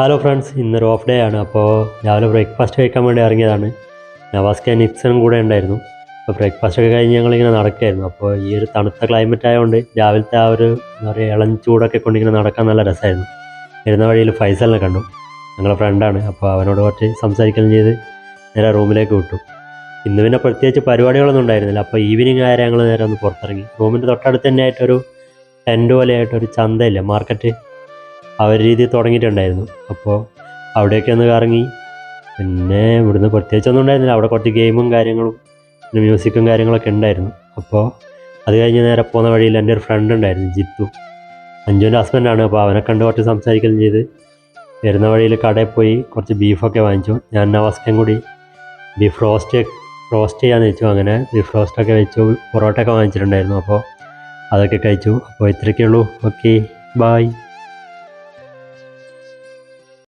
Hello friends ഇന്നൊരു off day ആണ്. അപ്പോൾ രാവിലെ ബ്രേക്ക്ഫാസ്റ്റ് കഴിക്കാൻ വേണ്ടി ഇറങ്ങിയതാണ്. നവാസ്ക നിക്സനും കൂടെ ഉണ്ടായിരുന്നു. അപ്പോൾ ബ്രേക്ക്ഫാസ്റ്റ് ഒക്കെ കഴിഞ്ഞ് ഞങ്ങളിങ്ങനെ നടക്കുകയായിരുന്നു. അപ്പോൾ ഈ ഒരു തണുത്ത ക്ലൈമറ്റ് ആയതുകൊണ്ട് രാവിലത്തെ ആ ഒരു എന്താ പറയുക ഇളം ചൂടൊക്കെ കൊണ്ടിങ്ങനെ നടക്കാൻ നല്ല രസമായിരുന്നു. വരുന്ന വഴിയിൽ ഫൈസലിനെ കണ്ടു. ഞങ്ങളുടെ ഫ്രണ്ടാണ് അപ്പോൾ അവനോട് കുറച്ച് സംസാരിക്കുകയും ചെയ്ത് നേരെ റൂമിലേക്ക് വിട്ടു. ഇന്ന് പിന്നെ പ്രത്യേകിച്ച് പരിപാടികളൊന്നും ഉണ്ടായിരുന്നില്ല. അപ്പോൾ ഈവനിങ് ആയ ഞങ്ങൾ നേരെ ഒന്ന് പുറത്തിറങ്ങി. റൂമിന്റെ തൊട്ടടുത്ത് തന്നെ ആയിട്ടൊരു ടെന്റ് പോലെയായിട്ടൊരു ചന്തയില്ല മാർക്കറ്റ് ആ രീതി തുടങ്ങിയിട്ടുണ്ടായിരുന്നു. അപ്പോൾ അവിടെയൊക്കെ ഒന്ന് കറങ്ങി. പിന്നെ ഇവിടുന്ന് പ്രത്യേകിച്ചൊന്നും ഉണ്ടായിരുന്നില്ല. അവിടെ കുറച്ച് ഗെയിമും കാര്യങ്ങളും പിന്നെ മ്യൂസിക്കും കാര്യങ്ങളൊക്കെ ഉണ്ടായിരുന്നു. അപ്പോൾ അത് കഴിഞ്ഞ് നേരെ പോകുന്ന വഴിയിൽ എന്റെ ഒരു ഫ്രണ്ട് ഉണ്ടായിരുന്നു ജിത്തു. അഞ്ജുവിന്റെ ഹസ്ബൻഡാണ് അപ്പോൾ അവനെ കണ്ട് കുറച്ച് സംസാരിക്കുകയും ചെയ്ത് വരുന്ന വഴിയിൽ കടയിൽ പോയി കുറച്ച് ബീഫൊക്കെ വാങ്ങിച്ചു. ഞാൻ നവാസ്കയും കൂടി ബീഫ് റോസ്റ്റ് റോസ്റ്റ് ചെയ്യാന്ന് വെച്ചു. അങ്ങനെ ബീഫ് റോസ്റ്റൊക്കെ വെച്ചു. പൊറോട്ടയൊക്കെ വാങ്ങിച്ചിട്ടുണ്ടായിരുന്നു. അപ്പോൾ അതൊക്കെ കഴിച്ചു. അപ്പോൾ ഇത്രയൊക്കെ ഉള്ളൂ ഓക്കെ ബായ്